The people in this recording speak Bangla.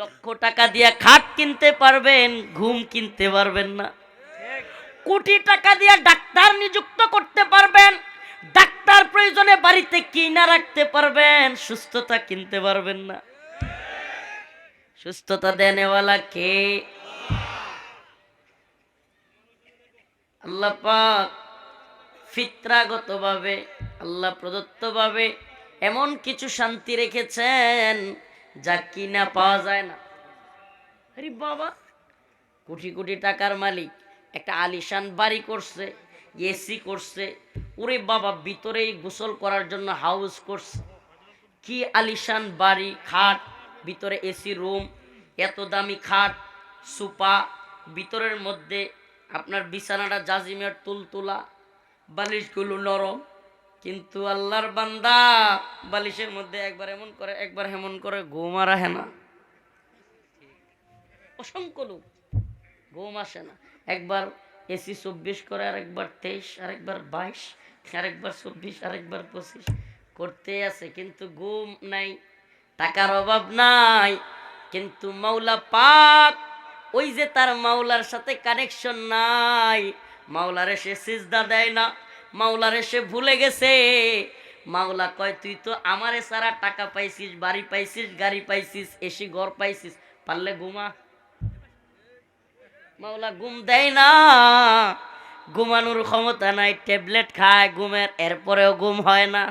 লক্ষ টাকা দিয়ে খাট কিনতে পারবেন, ঘুম কিনতে পারবেন না। কোটি টাকা দিয়ে ডাক্তার নিযুক্ত করতে পারবেন, ডাক্তার প্রয়োজনে বাড়িতে কিনা রাখতে পারবেন, সুস্থতা কিনতে পারবেন না। সুস্থতা দেনেওয়ালা কে? আল্লাহ পাক ফিতরাগতভাবে, আল্লাহ প্রদত্তভাবে এমন কিছু শান্তি রেখেছেন যা কিনা পাওয়া যায় না। আরে বাবা, কোটি কোটি টাকার মালিক, একটা আলিশান বাড়ি করছে এসি করছে, ওরে বাবা, ভিতরেই গোসল করার জন্য হাউস করছে। কি আলিশান বাড়ি, খাট, ভিতরে এসি রুম এত দামি খাট সুপা ভিতরের মধ্যে আপনার বিছানাটা জাজিমের তুলতুলা, বালিশগুলো নরম। কিন্তু আল্লাহর বান্দা বালিশের মধ্যে একবার এমন করে, একবার হেমন করে ঘুম আর আহে না। অসংখ্য লোক ঘুম আসে না। একবার এসি চব্বিশ করে আর একবার তেইশ আর একবার বাইশ আর একবার চব্বিশ, আরেকবার পঁচিশ। করতে আছে, কিন্তু ঘুম নাই, টাকার অভাব নাই। কিন্তু মাওলা পাক, ওই যে তার মাওলার সাথে কানেকশন নাই। মাওলার এসে সিজদা দেয় না। মাওলার সে ভুলে গেছে। মাওলা কয়, তুই তো আমারে সারা টাকা পাইছিস, বাড়ি পাইছিস, গাড়ি পাইছিস, এসি ঘর পাইছিস, পারলে ঘুমা। মাওলা ঘুম দেয় না। ঘুমানোর ক্ষমতা নাই, ট্যাবলেট খায় ঘুমের, এরপরেও ঘুম হয় না।